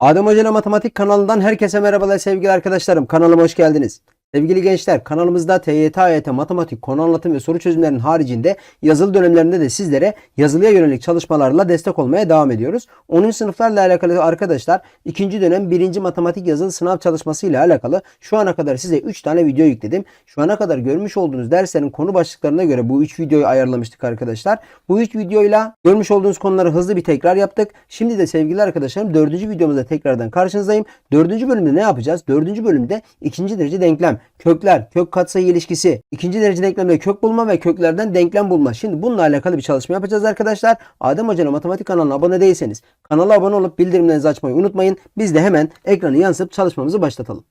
Adem Hoca Matematik kanalından herkese merhabalar sevgili arkadaşlarım. Kanalıma hoş geldiniz. Sevgili gençler kanalımızda TYT, AYT, matematik, konu anlatım ve soru çözümlerinin haricinde yazılı dönemlerinde de sizlere yazılıya yönelik çalışmalarla destek olmaya devam ediyoruz. 10. sınıflarla alakalı arkadaşlar 2. dönem 1. matematik yazılı sınav çalışması ile alakalı şu ana kadar size 3 tane video yükledim. Şu ana kadar görmüş olduğunuz derslerin konu başlıklarına göre bu 3 videoyu ayarlamıştık arkadaşlar. Bu 3 videoyla görmüş olduğunuz konuları hızlı bir tekrar yaptık. Şimdi de sevgili arkadaşlarım 4. videomuzda tekrardan karşınızdayım. 4. bölümde ne yapacağız? 4. bölümde ikinci derece denklem, kökler, kök katsayı ilişkisi, ikinci derece denklemde kök bulma ve köklerden denklem bulma. Şimdi bununla alakalı bir çalışma yapacağız arkadaşlar. Adem Hoca'nın matematik kanalına abone değilseniz kanala abone olup bildirimlerinizi açmayı unutmayın. Biz de hemen ekranı yansıtıp çalışmamızı başlatalım.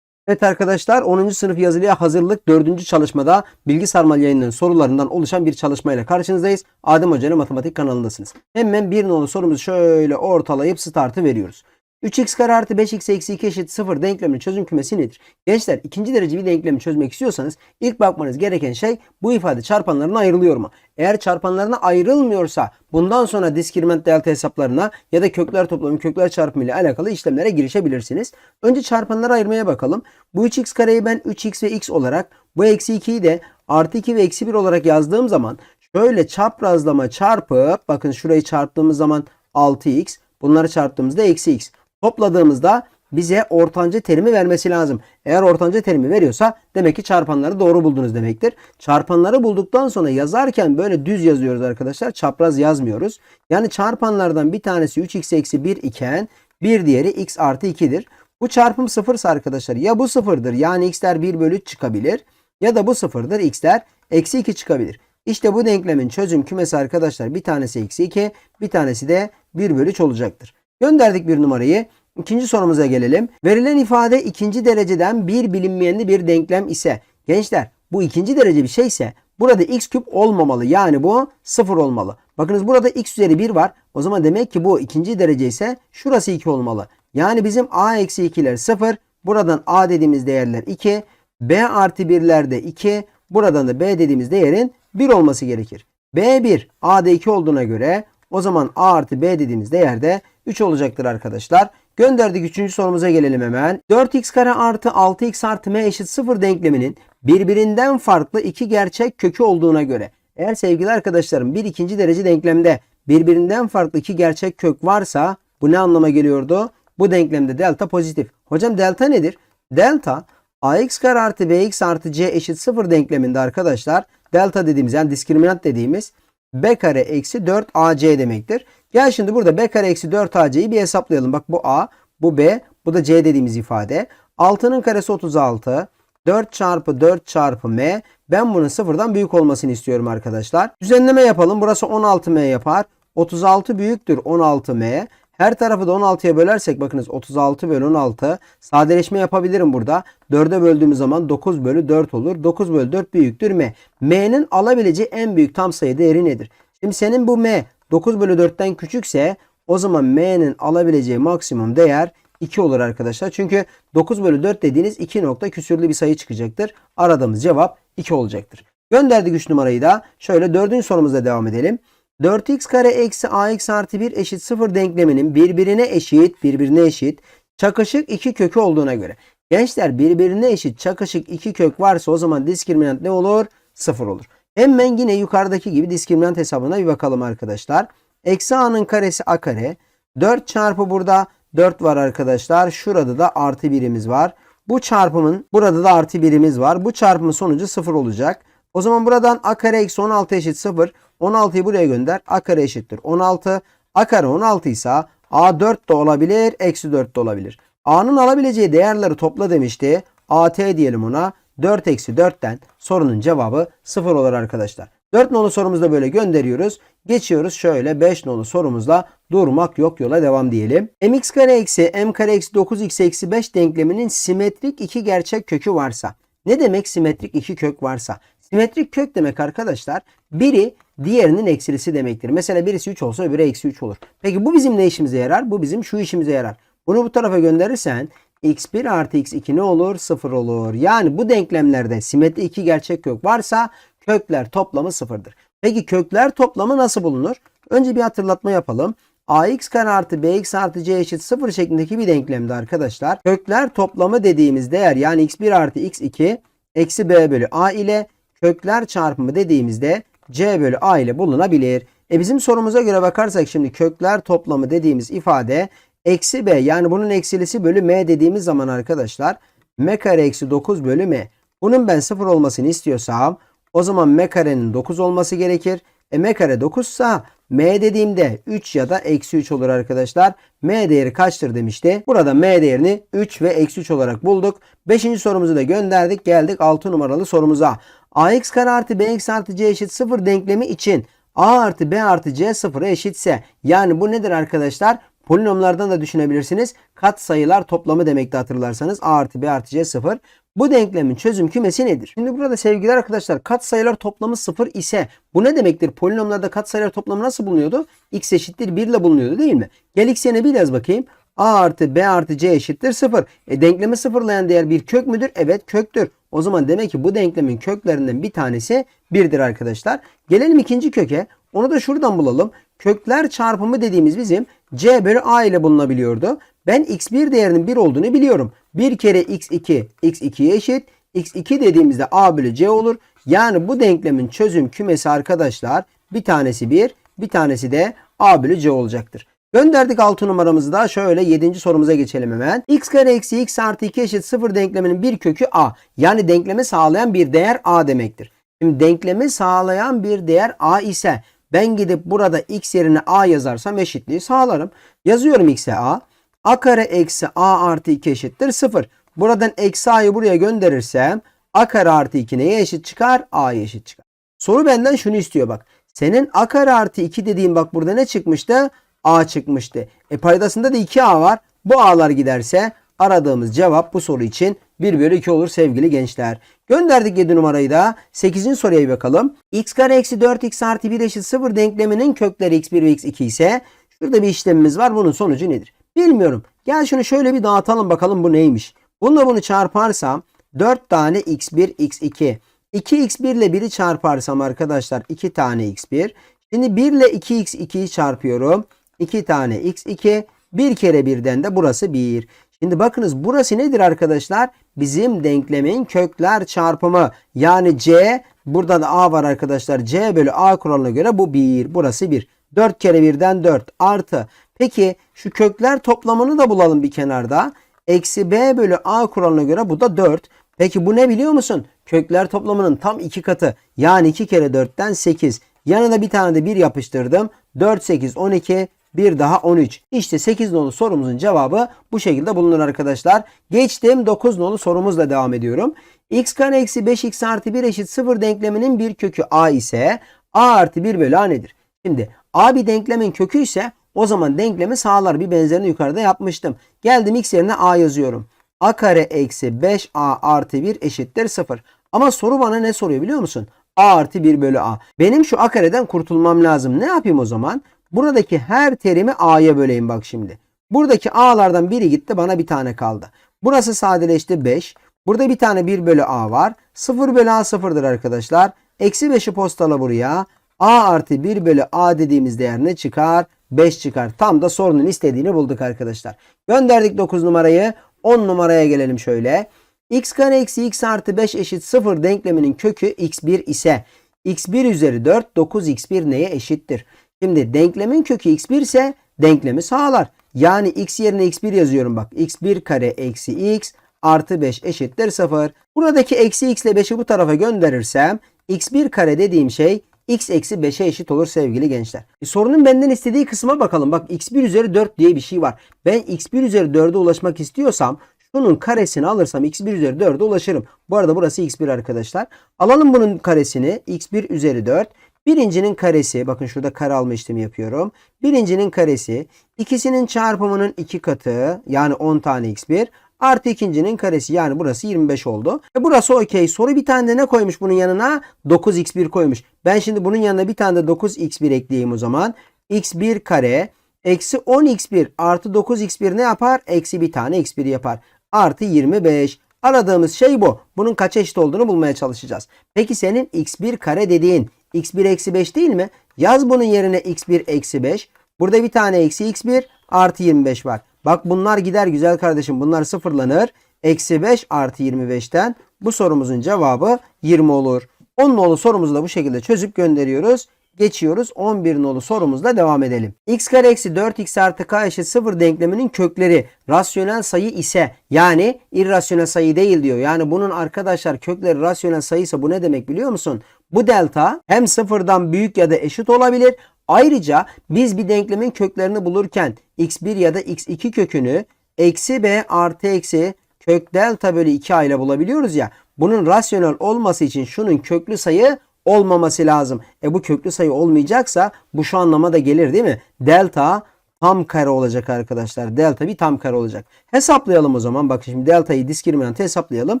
Evet arkadaşlar 10. sınıf yazılıya hazırlık 4. çalışmada Bilgi Sarmal yayınının sorularından oluşan bir çalışmayla karşınızdayız. Adem Hoca'nın matematik kanalındasınız. Hemen bir nolu sorumuzu şöyle ortalayıp startı veriyoruz. 3x kare artı 5x eksi 2 eşit 0 denkleminin çözüm kümesi nedir? Gençler ikinci derece bir denklemi çözmek istiyorsanız ilk bakmanız gereken şey bu ifade çarpanlarına ayrılıyor mu? Eğer çarpanlarına ayrılmıyorsa bundan sonra diskriminant delta hesaplarına ya da kökler toplamı kökler çarpımı ile alakalı işlemlere girişebilirsiniz. Önce çarpanları ayırmaya bakalım. Bu 3x kareyi ben 3x ve x olarak bu eksi 2'yi de artı 2 ve eksi 1 olarak yazdığım zaman şöyle çaprazlama çarpıp bakın şurayı çarptığımız zaman 6x bunları çarptığımızda eksi x topladığımızda bize ortanca terimi vermesi lazım. Eğer ortanca terimi veriyorsa demek ki çarpanları doğru buldunuz demektir. Çarpanları bulduktan sonra yazarken böyle düz yazıyoruz arkadaşlar. Çapraz yazmıyoruz. Yani çarpanlardan bir tanesi 3x eksi 1 iken bir diğeri x artı 2'dir. Bu çarpım sıfırsa arkadaşlar ya bu sıfırdır yani x'ler 1 bölü 3 çıkabilir ya da bu sıfırdır x'ler eksi 2 çıkabilir. İşte bu denklemin çözüm kümesi arkadaşlar bir tanesi eksi 2 bir tanesi de 1 bölü 3 olacaktır. Gönderdik bir numarayı. İkinci sorumuza gelelim. Verilen ifade ikinci dereceden bir bilinmeyenli bir denklem ise gençler bu ikinci derece bir şeyse burada x küp olmamalı. Yani bu sıfır olmalı. Bakınız burada x üzeri 1 var. O zaman demek ki bu ikinci derece ise şurası 2 olmalı. Yani bizim a eksi 2'ler 0. Buradan a dediğimiz değerler 2. b artı 1'ler de 2. Buradan da b dediğimiz değerin 1 olması gerekir. b1 a'da 2 olduğuna göre o zaman a artı b dediğimiz değer de 3 olacaktır arkadaşlar. Gönderdik 3. sorumuza gelelim hemen. 4x kare artı 6x artı m eşit 0 denkleminin birbirinden farklı iki gerçek kökü olduğuna göre eğer sevgili arkadaşlarım bir ikinci derece denklemde birbirinden farklı iki gerçek kök varsa bu ne anlama geliyordu? Bu denklemde delta pozitif. Hocam delta nedir? Delta ax kare artı bx artı c eşit 0 denkleminde arkadaşlar delta dediğimiz yani diskriminant dediğimiz b kare eksi 4 ac demektir. Gel şimdi burada b kare eksi 4 ac'yi bir hesaplayalım. Bak bu a, bu b, bu da c dediğimiz ifade. 6'nın karesi 36. 4 çarpı 4 çarpı m. Ben bunun sıfırdan büyük olmasını istiyorum arkadaşlar. Düzenleme yapalım. Burası 16m yapar. 36 büyüktür 16m. Her tarafı da 16'ya bölersek bakınız 36 bölü 16 sadeleşme yapabilirim burada. 4'e böldüğümüz zaman 9 bölü 4 olur. 9 bölü 4 büyüktür m. m'nin alabileceği en büyük tam sayı değeri nedir? Şimdi senin bu m 9 bölü 4'ten küçükse o zaman m'nin alabileceği maksimum değer 2 olur arkadaşlar. Çünkü 9 bölü 4 dediğiniz 2 nokta küsürlü bir sayı çıkacaktır. Aradığımız cevap 2 olacaktır. Gönderdik 3 numarayı da. Şöyle 4. sorumuzda devam edelim. 4x kare eksi ax artı 1 eşit 0 denkleminin birbirine eşit, birbirine eşit çakışık iki kökü olduğuna göre. Gençler birbirine eşit çakışık iki kök varsa o zaman diskriminant ne olur? 0 olur. Hemen yine yukarıdaki gibi diskriminant hesabına bir bakalım arkadaşlar. Eksi a'nın karesi a kare. 4 çarpı burada 4 var arkadaşlar. Şurada da artı birimiz var. Bu çarpımın burada da artı birimiz var. Bu çarpımın sonucu 0 olacak. O zaman buradan a kare eksi 16 eşit 0. 16'yı buraya gönder. A kare eşittir 16. A kare 16 ise A 4 de olabilir. Eksi 4 de olabilir. A'nın alabileceği değerleri topla demişti. AT diyelim ona. 4 eksi 4'ten sorunun cevabı 0 olur arkadaşlar. 4 nolu sorumuzda böyle gönderiyoruz. Geçiyoruz şöyle 5 nolu sorumuzla durmak yok yola devam diyelim. mx kare eksi m kare eksi 9x eksi 5 denkleminin simetrik iki gerçek kökü varsa. Ne demek simetrik iki kök varsa? Simetrik kök demek arkadaşlar biri diğerinin eksilisi demektir. Mesela birisi 3 olsa öbürü eksi 3 olur. Peki bu bizim ne işimize yarar? Bu bizim şu işimize yarar. Bunu bu tarafa gönderirsen x1 artı x2 ne olur? 0 olur. Yani bu denklemlerde simetri iki gerçek kök varsa kökler toplamı sıfırdır. Peki kökler toplamı nasıl bulunur? Önce bir hatırlatma yapalım. ax kare artı bx artı c eşit 0 şeklindeki bir denklemde arkadaşlar. Kökler toplamı dediğimiz değer yani x1 artı x2 eksi b bölü a ile kökler çarpımı dediğimizde c bölü a ile bulunabilir. E bizim sorumuza göre bakarsak şimdi kökler toplamı dediğimiz ifade eksi b yani bunun eksilisi bölü m dediğimiz zaman arkadaşlar m kare eksi 9 bölü m. Bunun ben 0 olmasını istiyorsam o zaman m karenin 9 olması gerekir. E m kare 9 sa m dediğimde 3 ya da eksi 3 olur arkadaşlar. m değeri kaçtır demişti. Burada m değerini 3 ve eksi 3 olarak bulduk. 5. sorumuzu da gönderdik. Geldik 6 numaralı sorumuza. Ax kare artı bx artı c eşit 0 denklemi için a artı b artı c 0'a eşitse yani bu nedir arkadaşlar? Polinomlardan da düşünebilirsiniz. Kat sayılar toplamı demekti hatırlarsanız. A artı B artı C 0. Bu denklemin çözüm kümesi nedir? Şimdi burada sevgili arkadaşlar kat sayılar toplamı 0 ise bu ne demektir? Polinomlarda kat sayılar toplamı nasıl bulunuyordu? X eşittir 1 ile bulunuyordu değil mi? Gel X yerine bir yaz bakayım. A artı B artı C eşittir 0. E denklemi sıfırlayan değer bir kök müdür? Evet köktür. O zaman demek ki bu denklemin köklerinden bir tanesi 1'dir arkadaşlar. Gelelim ikinci köke. Onu da şuradan bulalım. Kökler çarpımı dediğimiz bizim c bölü a ile bulunabiliyordu. Ben x1 değerinin 1 olduğunu biliyorum. 1 kere x2 x2'ye eşit. x2 dediğimizde a bölü c olur. Yani bu denklemin çözüm kümesi arkadaşlar bir tanesi 1 bir tanesi de a bölü c olacaktır. Gönderdik 6 numaramızı da şöyle 7. sorumuza geçelim hemen. x kare eksi x artı 2 eşit 0 denkleminin bir kökü a. Yani denklemi sağlayan bir değer a demektir. Şimdi denklemi sağlayan bir değer a ise ben gidip burada x yerine a yazarsam eşitliği sağlarım. Yazıyorum x'e a. a kare eksi a artı 2 eşittir 0. Buradan eksi a'yı buraya gönderirsem a kare artı 2 neye eşit çıkar? a'ya eşit çıkar. Soru benden şunu istiyor bak. Senin a kare artı 2 dediğin bak burada ne çıkmıştı? A çıkmıştı. E paydasında da 2a var. Bu a'lar giderse aradığımız cevap bu soru için 1 bölü 2 olur sevgili gençler. Gönderdik 7 numarayı da. 8. soruya bakalım. x kare eksi 4x artı 1 eşit 0 denkleminin kökleri x1 ve x2 ise şurada bir işlemimiz var. Bunun sonucu nedir? Bilmiyorum. Gel şunu şöyle bir dağıtalım bakalım bu neymiş. Bununla bunu çarparsam 4 tane x1 x2. 2x1 ile 1'i çarparsam arkadaşlar 2 tane x1. Şimdi 1 ile 2x2'yi çarpıyorum. 2 tane x2. 1 kere 1'den de burası 1. Şimdi bakınız burası nedir arkadaşlar? Bizim denklemin kökler çarpımı. Yani c burada da a var arkadaşlar. c bölü a kuralına göre bu 1. Burası 1. 4 kere 1'den 4 artı. Peki şu kökler toplamını da bulalım bir kenarda. Eksi b bölü a kuralına göre bu da 4. Peki bu ne biliyor musun? Kökler toplamının tam 2 katı. Yani 2 kere 4'ten 8. Yanına bir tane de 1 yapıştırdım. 4, 8, 12. Bir daha 13. İşte 8 nolu sorumuzun cevabı bu şekilde bulunur arkadaşlar. Geçtim 9 nolu sorumuzla devam ediyorum. x kare eksi 5x artı 1 eşit 0 denkleminin bir kökü a ise a artı 1 bölü a nedir? Şimdi a bir denklemin kökü ise o zaman denklemi sağlar. Bir benzerini yukarıda yapmıştım. Geldim x yerine a yazıyorum. a kare eksi 5a artı 1 eşittir 0. Ama soru bana ne soruyor biliyor musun? a artı 1 bölü a. Benim şu a kareden kurtulmam lazım. Ne yapayım o zaman? Buradaki her terimi a'ya böleyim bak şimdi. Buradaki a'lardan biri gitti bana bir tane kaldı. Burası sadeleşti 5. Burada bir tane 1 bölü a var. 0 bölü a 0'dır arkadaşlar. Eksi 5'i postala buraya. a artı 1 bölü a dediğimiz değer ne çıkar? 5 çıkar. Tam da sorunun istediğini bulduk arkadaşlar. Gönderdik 9 numarayı. 10 numaraya gelelim şöyle. x kare eksi x artı 5 eşit 0 denkleminin kökü x1 ise x1 üzeri 4 9x1 neye eşittir? Şimdi denklemin kökü x1 ise denklemi sağlar. Yani x yerine x1 yazıyorum bak. x1 kare eksi x artı 5 eşittir 0. Buradaki eksi x ile 5'i bu tarafa gönderirsem x1 kare dediğim şey x eksi 5'e eşit olur sevgili gençler. E, sorunun benden istediği kısma bakalım. Bak x1 üzeri 4 diye bir şey var. Ben x1 üzeri 4'e ulaşmak istiyorsam şunun karesini alırsam x1 üzeri 4'e ulaşırım. Bu arada burası x1 arkadaşlar. Alalım bunun karesini x1 üzeri 4. Birincinin karesi bakın şurada kare alma işlemi yapıyorum. Birincinin karesi ikisinin çarpımının iki katı yani 10 tane x1 artı ikincinin karesi yani burası 25 oldu. E burası okey. Soru bir tane de ne koymuş bunun yanına? 9x1 koymuş. Ben şimdi bunun yanına bir tane de 9x1 ekleyeyim o zaman. x1 kare eksi 10x1 artı 9x1 ne yapar? Eksi bir tane x1 yapar. Artı 25. Aradığımız şey bu. Bunun kaç eşit olduğunu bulmaya çalışacağız. Peki senin x1 kare dediğin x1 eksi 5 değil mi? Yaz bunun yerine x1 eksi 5. Burada bir tane eksi x1 artı 25 var. Bak bunlar gider güzel kardeşim. Bunlar sıfırlanır. Eksi 5 artı 25'ten bu sorumuzun cevabı 20 olur. 10 nolu sorumuzu da bu şekilde çözüp gönderiyoruz. Geçiyoruz 11 nolu sorumuzla devam edelim. x kare eksi 4x artı k eşit 0 denkleminin kökleri rasyonel sayı ise yani irrasyonel sayı değil diyor. Yani bunun arkadaşlar kökleri rasyonel sayıysa bu ne demek biliyor musun? Bu delta hem sıfırdan büyük ya da eşit olabilir. Ayrıca biz bir denklemin köklerini bulurken x1 ya da x2 kökünü eksi b artı eksi kök delta bölü 2a ile bulabiliyoruz ya. Bunun rasyonel olması için şunun köklü sayı olmaması lazım. E bu köklü sayı olmayacaksa bu şu anlama da gelir değil mi? Delta tam kare olacak arkadaşlar. Delta bir tam kare olacak. Hesaplayalım o zaman. Bak şimdi deltayı diskriminant hesaplayalım.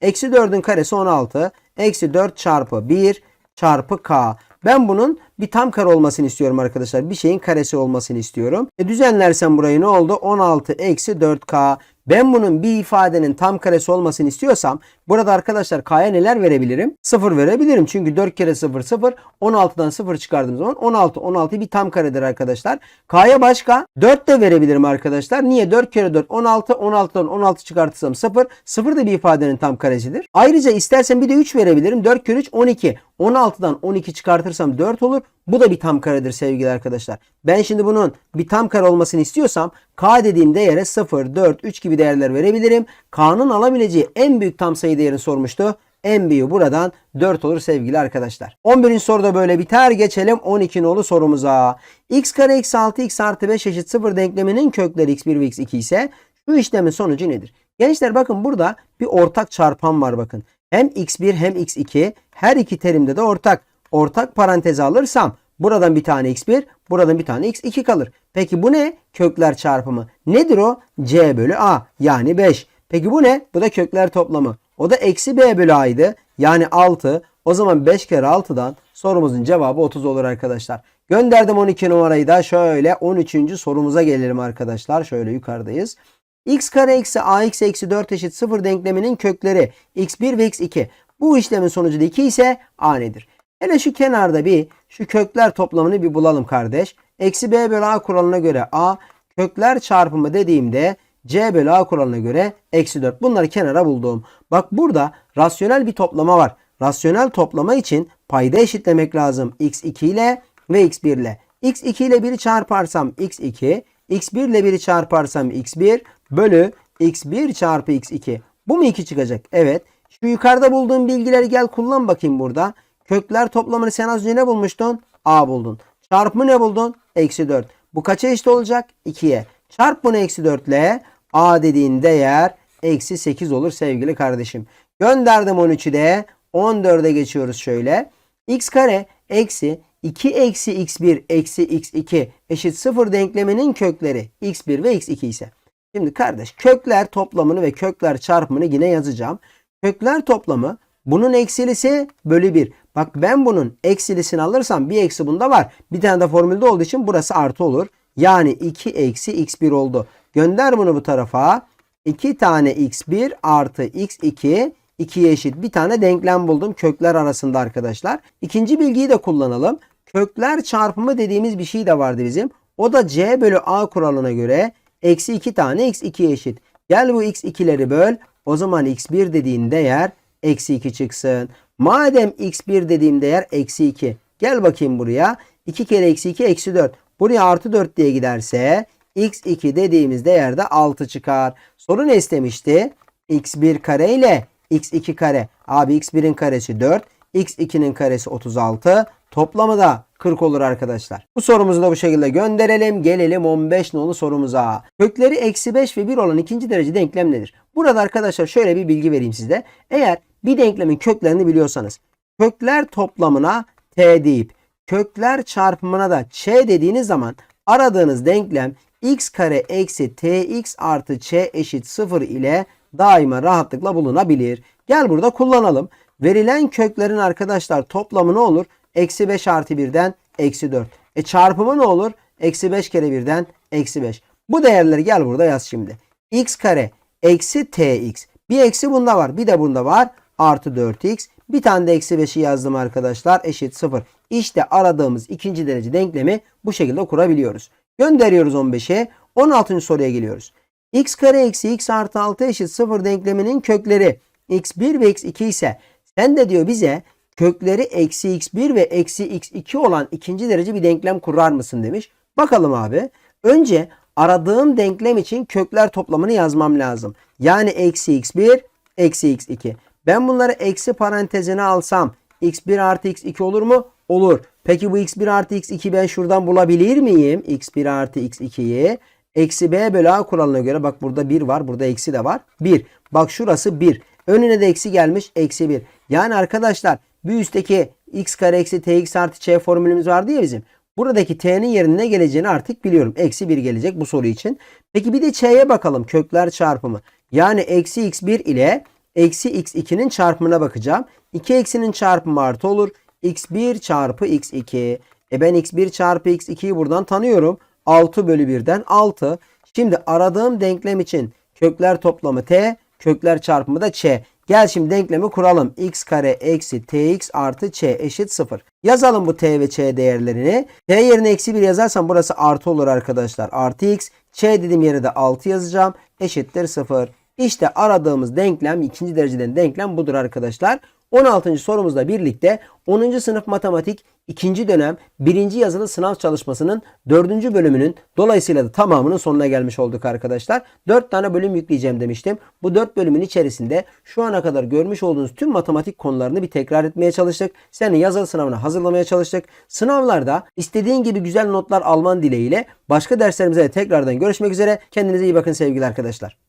Eksi 4'ün karesi 16. Eksi 4 çarpı 1 çarpı k. Ben bunun bir tam kare olmasını istiyorum arkadaşlar. Bir şeyin karesi olmasını istiyorum. E düzenlersem burayı ne oldu? 16 eksi 4k. Ben bunun bir ifadenin tam karesi olmasını istiyorsam burada arkadaşlar k'ya neler verebilirim? 0 verebilirim. Çünkü 4 kere 0 0. 16'dan 0 çıkardığım zaman 16. 16 bir tam karedir arkadaşlar. K'ya başka 4 de verebilirim arkadaşlar. Niye? 4 kere 4 16. 16'dan 16 çıkartırsam 0. 0 da bir ifadenin tam karesidir. Ayrıca istersen bir de 3 verebilirim. 4 kere 3 12. 16'dan 12 çıkartırsam 4 olur. Bu da bir tam karedir sevgili arkadaşlar. Ben şimdi bunun bir tam kare olmasını istiyorsam k dediğim değere 0, 4, 3 gibi değerler verebilirim. K'nın alabileceği en büyük tam sayı değerini sormuştu. En buradan 4 olur sevgili arkadaşlar. 11. soruda böyle biter. Geçelim 12 nolu sorumuza. x kare eksi 6x artı 5 eşit 0 denkleminin kökleri x1 ve x2 ise şu işlemin sonucu nedir? Gençler bakın burada bir ortak çarpan var bakın. Hem x1 hem x2 her iki terimde de ortak. Ortak paranteze alırsam buradan bir tane x1 buradan bir tane x2 kalır. Peki bu ne? Kökler çarpımı. Nedir o? c bölü a yani 5. Peki bu ne? Bu da kökler toplamı. O da eksi b bölü a'ydı. Yani 6. O zaman 5 kere 6'dan sorumuzun cevabı 30 olur arkadaşlar. Gönderdim 12 numarayı da şöyle 13. sorumuza gelelim arkadaşlar. Şöyle yukarıdayız. x kare eksi ax eksi 4 eşit 0 denkleminin kökleri x1 ve x2. Bu işlemin sonucu da 2 ise a nedir? Hele şu kenarda bir şu kökler toplamını bir bulalım kardeş. Eksi b bölü a kuralına göre a kökler çarpımı dediğimde c bölü a kuralına göre eksi 4. Bunları kenara buldum. Bak burada rasyonel bir toplama var. Rasyonel toplama için payda eşitlemek lazım. x2 ile ve x1 ile. x2 ile 1'i çarparsam x2, x1 ile 1'i çarparsam x1 bölü x1 çarpı x2. Bu mu 2 çıkacak? Evet. Şu yukarıda bulduğum bilgileri gel kullan bakayım burada. Kökler toplamını sen az önce ne bulmuştun? A buldun. Çarpımı ne buldun? Eksi 4. Bu kaça eşit olacak? 2'ye. Çarp bunu eksi 4 ile A dediğin değer eksi 8 olur sevgili kardeşim. Gönderdim 13'ü de 14'e geçiyoruz şöyle. x kare eksi 2 eksi x1 eksi x2 eşit 0 denkleminin kökleri x1 ve x2 ise. Şimdi kardeş kökler toplamını ve kökler çarpımını yine yazacağım. Kökler toplamı bunun eksilisi bölü 1. Bak ben bunun eksilisini alırsam bir eksi bunda var. Bir tane de formülde olduğu için burası artı olur. Yani 2 eksi x1 oldu. Gönder bunu bu tarafa. 2 tane x1 artı x2 2'ye eşit bir tane denklem buldum kökler arasında arkadaşlar. İkinci bilgiyi de kullanalım. Kökler çarpımı dediğimiz bir şey de vardı bizim. O da c bölü a kuralına göre eksi 2 tane x2'ye eşit. Gel bu x2'leri böl. O zaman x1 dediğin değer eksi 2 çıksın. Madem x1 dediğim değer eksi 2. Gel bakayım buraya. 2 kere eksi 2 eksi 4. Buraya artı 4 diye giderse x2 dediğimiz değerde 6 çıkar. Soru ne istemişti? x1 kare ile x2 kare. Abi x1'in karesi 4. x2'nin karesi 36. Toplamı da 40 olur arkadaşlar. Bu sorumuzu da bu şekilde gönderelim. Gelelim 15 nolu sorumuza. Kökleri eksi 5 ve 1 olan ikinci derece denklem nedir? Burada arkadaşlar şöyle bir bilgi vereyim size. Eğer bir denklemin köklerini biliyorsanız kökler toplamına t deyip kökler çarpımına da ç dediğiniz zaman aradığınız denklem x kare eksi tx artı ç eşit 0 ile daima rahatlıkla bulunabilir. Gel burada kullanalım. Verilen köklerin arkadaşlar toplamı ne olur? Eksi 5 artı 1'den eksi 4. E çarpımı ne olur? Eksi 5 kere 1'den eksi 5. Bu değerleri gel burada yaz şimdi. x kare eksi tx. Bir eksi bunda var. Bir de bunda var. Artı 4x. Bir tane de eksi 5'i yazdım arkadaşlar. Eşit 0. İşte aradığımız ikinci derece denklemi bu şekilde kurabiliyoruz. Gönderiyoruz 15'e. 16. soruya geliyoruz. x kare eksi x artı 6 eşit 0 denkleminin kökleri x1 ve x2 ise sen de diyor bize kökleri eksi x1 ve eksi x2 olan ikinci derece bir denklem kurar mısın demiş. Bakalım abi. Önce aradığım denklem için kökler toplamını yazmam lazım. Yani eksi x1 eksi x2. Ben bunları eksi parantezine alsam x1 artı x2 olur mu? Olur. Peki bu x1 artı x2 ben şuradan bulabilir miyim? x1 artı x2'yi. Eksi b bölü a kuralına göre bak burada 1 var. Burada eksi de var. 1. Bak şurası 1. Önüne de eksi gelmiş. Eksi 1. Yani arkadaşlar bir üstteki x kare eksi tx artı ç formülümüz vardı ya bizim. Buradaki t'nin yerine ne geleceğini artık biliyorum. Eksi 1 gelecek bu soru için. Peki bir de ç'ye bakalım. Kökler çarpımı. Yani eksi x1 ile eksi x2'nin çarpımına bakacağım. 2 eksinin çarpımı artı olur. X1 çarpı x2. E ben x1 çarpı x2'yi buradan tanıyorum. 6 bölü 1'den 6. Şimdi aradığım denklem için kökler toplamı t, kökler çarpımı da ç. Gel şimdi denklemi kuralım. x kare eksi tx artı ç eşit 0. Yazalım bu t ve ç değerlerini. t yerine eksi 1 yazarsam burası artı olur arkadaşlar. Artı x. ç dediğim yere de 6 yazacağım. Eşittir 0. İşte aradığımız denklem ikinci dereceden denklem budur arkadaşlar. 16. sorumuzla birlikte 10. sınıf matematik 2. dönem 1. yazılı sınav çalışmasının 4. bölümünün dolayısıyla da tamamının sonuna gelmiş olduk arkadaşlar. 4 tane bölüm yükleyeceğim demiştim. Bu 4 bölümün içerisinde şu ana kadar görmüş olduğunuz tüm matematik konularını bir tekrar etmeye çalıştık. Seni yazılı sınavına hazırlamaya çalıştık. Sınavlarda istediğin gibi güzel notlar alman dileğiyle başka derslerimize de tekrardan görüşmek üzere. Kendinize iyi bakın sevgili arkadaşlar.